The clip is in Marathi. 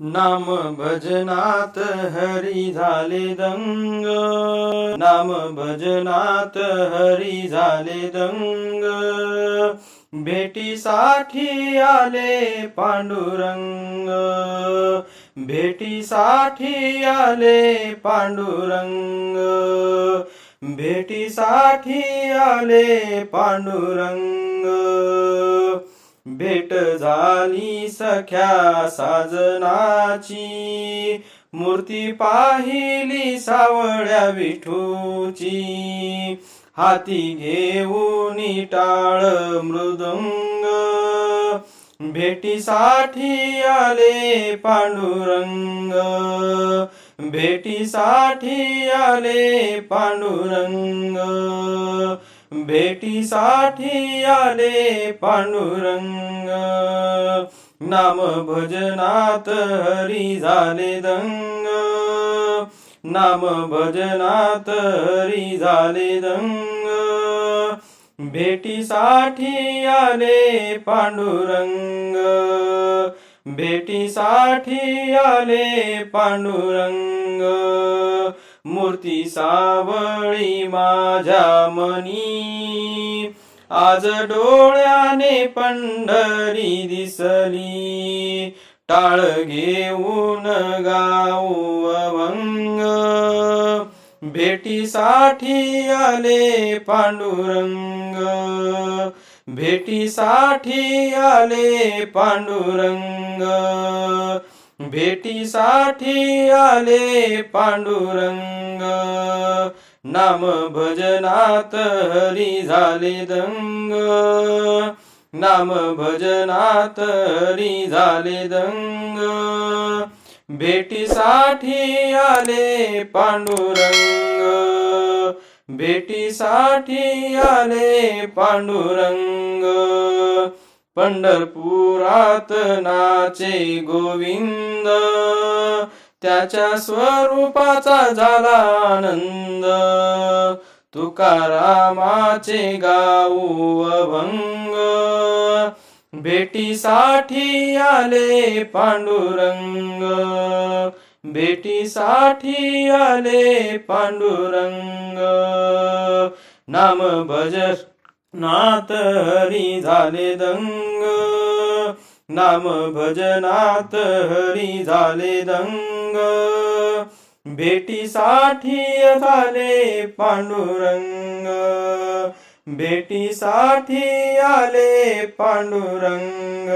नाम भजनात हरी झाले दंग. नाम भजनात हरी झाले दंग. भेटीसाठी आले पांडुरंग. भेटीसाठी आले पांडुरंग. भेटीसाठी आले पांडुरंग. भेट झाली सख्या साजनाची. मूर्ती पाहिली सावळ्या विठूची. हाती घेऊन टाळ मृदंग. भेटीसाठी आले पांडुरंग. भेटीसाठी आले पांडुरंग. भेटीसाठी आले पांडुरंग. नाम भजनात हरी झाले दंग. नाम भजनात हरी झाले दंग. भेटीसाठी आले पांडुरंग. भेटीसाठी आले पांडुरंग. मूर्ती सावळी माझ्या मनी. आज डोळ्याने पंढरी दिसली. टाळ घेऊन गाऊ अभंग. भेटीसाठी आले पांडुरंग. भेटीसाठी आले पांडुरंग. भेटीसाठी आले पांडुरंग. नाम भजनात हरी झाले दंग. नाम भजनात हरी झाले दंग. भेटीसाठी आले पांडुरंग. भेटीसाठी आले पांडुरंग. पंढरपुरात नाचे गोविंद. त्याच्या स्वरूपाचा झाला आनंद. तुकारामाचे गाऊ अभंग. भेटीसाठी आले पांडुरंग. भेटीसाठी आले पांडुरंग. नाम भजन नाथ हरी झाले दंग. नाम भजनात हरी झाले दंग. भेटीसाठी झाले पांडुरंग. भेटीसाठी आले पांडुरंग.